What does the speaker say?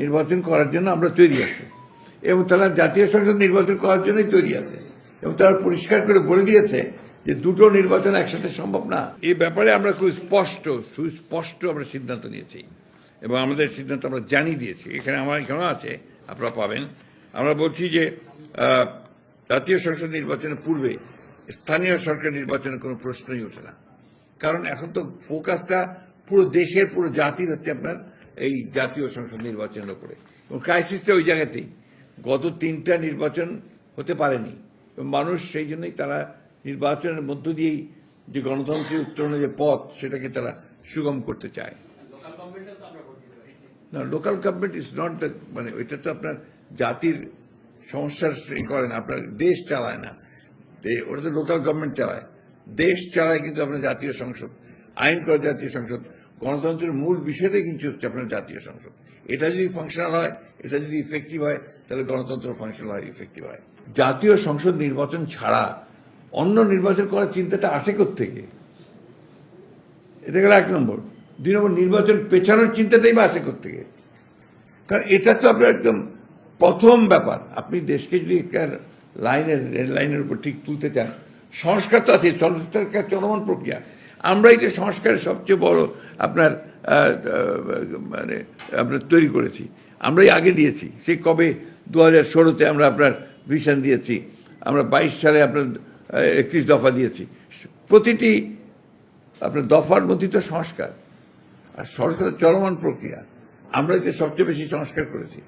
নির্বাচন করার জন্য আমরা তৈরি আছি। এবং তারা জাতীয় সংসদ নির্বাচন করার জন্যই তৈরি আছে। এবং তারা পরিষ্কার করে বলে দিয়েছে যে দুটো নির্বাচন একসাথে সম্ভব না। এই ব্যাপারে আমরা খুব স্পষ্ট, সুস্পষ্ট আমরা সিদ্ধান্ত নিয়েছি। এবং আমাদের সিদ্ধান্ত আমরা জানিয়ে দিয়েছি। এখানে আমার এখানেও আছে, আপনারা পাবেন। আমরা বলছি যে জাতীয় সংসদ নির্বাচনের পূর্বে স্থানীয় সরকার নির্বাচনের কোনো প্রশ্নই ওঠে না। কারণ এখন তো ফোকাসটা পুরো দেশের, পুরো জাতির হচ্ছে আপনার এই জাতীয় সংসদ নির্বাচনের উপরে। এবং ক্রাইসিসটা ওই জায়গাতেই। গত তিনটা নির্বাচন হতে পারেনি। এবং মানুষ সেই জন্যই তারা নির্বাচনের মধ্য দিয়েই যে গণতন্ত্রের উত্তরণের যে পথ, সেটাকে তারা সুগম করতে চায়। না local government is not the মানে ওইটা তো আপনার জাতির সমস্যার করে না, আপনার দেশ চালায় না। ওটা তো লোকাল গভর্নমেন্ট চালায়। দেশ চালায় কিন্তু আপনার জাতীয় সংসদ, আইন করে জাতীয় সংসদ। গণতন্ত্রের মূল বিষয়টাই কিন্তু হচ্ছে আপনার জাতীয় সংসদ। এটা যদি ফাংশনাল হয়, এটা যদি ইফেক্টিভ হয়, তাহলে গণতন্ত্র ফাংশনাল হয় ইফেক্টিভ হয়। জাতীয় সংসদ নির্বাচন ছাড়া অন্য নির্বাচন করার চিন্তাটা আসে থেকে এটা গেল এক নম্বর। দুই নম্বর, নির্বাচন পেছানোর চিন্তাটাই বা আসে থেকে কারণ এটা তো আপনার একদম প্রথম ব্যাপার। আপনি দেশকে যদি একটা লাইনের রেল লাইনের উপর ঠিক তুলতে চান, সংস্কার তো আছে সংস্কার চলমান প্রক্রিয়া। আমরাই যে সংস্কারের সবচেয়ে বড় আপনার মানে আপনার তৈরি করেছি, আমরাই আগে দিয়েছি। সে কবে? দু হাজার ষোলোতে আমরা আপনার ভিশন দিয়েছি। আমরা বাইশ সালে আপনার একত্রিশ দফা দিয়েছি। প্রতিটি আপনার দফার মধ্যে তো সংস্কার। আর সংস্কার চলমান প্রক্রিয়া। আমরা যে সবচেয়ে বেশি সংস্কার করেছি।